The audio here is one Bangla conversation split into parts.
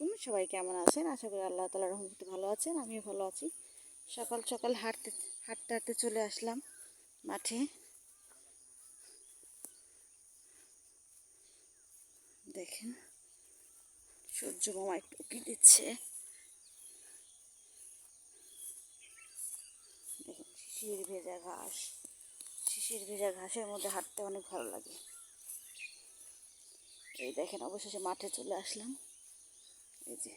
আলাইকুম। সবাই কেমন আছেন? আশা করি আল্লাহ তালা রহমতে ভালো আছেন, আমিও ভালো আছি। সকাল সকাল হাঁটতে হাঁটতে হাঁটতে চলে আসলাম মাঠে। দেখেন, সূর্য মামা একটু উঁকি দিচ্ছে। দেখেন, শিশির ভেজা ঘাস। শিশির ভেজা ঘাসের মধ্যে হাঁটতে অনেক ভালো লাগে। এই দেখেন, অবশেষে মাঠে চলে আসলাম। এই যে।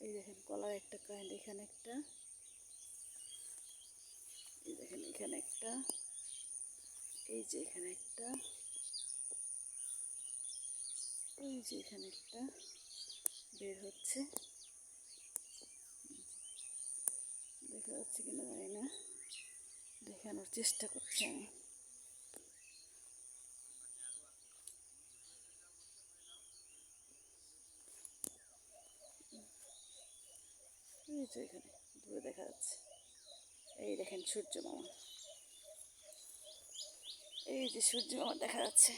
এই দেখেন, কলার একটা কাইন্ড এখানে একটা। এই দেখেন, এখানে একটা। এই যে এখানে একটা। এই যে এখানে একটা। বের হচ্ছে। দেখা যাচ্ছে কিনা জানি না। দেখানোর চেষ্টা করছি আমি। যে এখানে, দূরে দেখা যাচ্ছে। এই দেখেন সূর্য মামা। এই যে সূর্য মামা দেখা যাচ্ছে।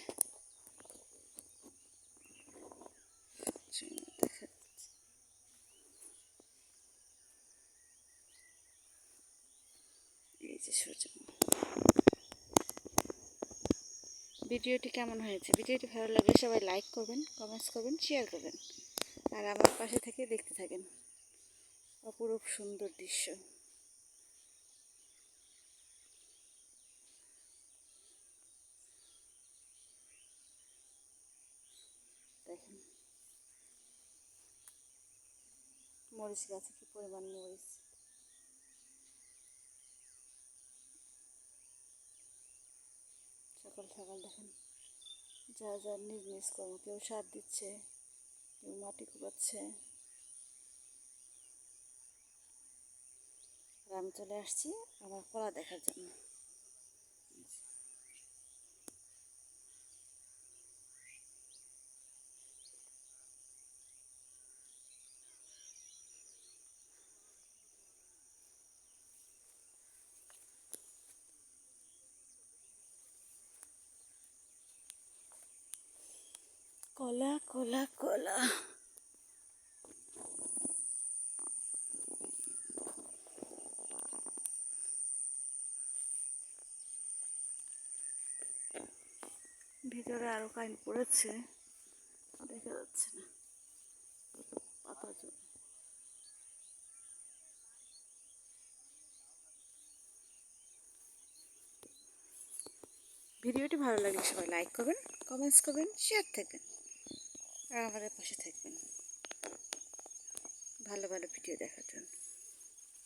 এই যে সূর্য ভিডিওটি কেমন হয়েছে? ভিডিওটি ভালো লাগলে সবাই লাইক করবেন কমেন্টস করবেন শেয়ার করবেন। আর আমার পাশে থেকে দেখতে থাকেন। অপরূপ সুন্দর দৃশ্য। দেখেন। মরিচ গাছে কি পরিমাণ মরিচ? সকাল সকাল দেখেন, যা যা নিজ নিজ কর্ম কেউ সার দিচ্ছে, কেউ মাটি কুপাচ্ছে। আর আমি চলে আসছি আমার কলা দেখার জন্য। কলা কলা কলা। ভিতরে আরও কাইন পড়েছে। দেখা যাচ্ছে না। পাতা জন্য ভিডিওটি ভালো লাগলে সবাই লাইক করবেন, কমেন্টস করবেন, শেয়ার থাকবেন, আর আমাদের পাশে থাকবেন। ভালো ভালো ভিডিও দেখার জন্য।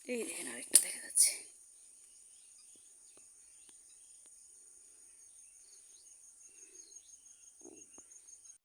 এই দেখেন আরেকটা দেখা যাচ্ছে।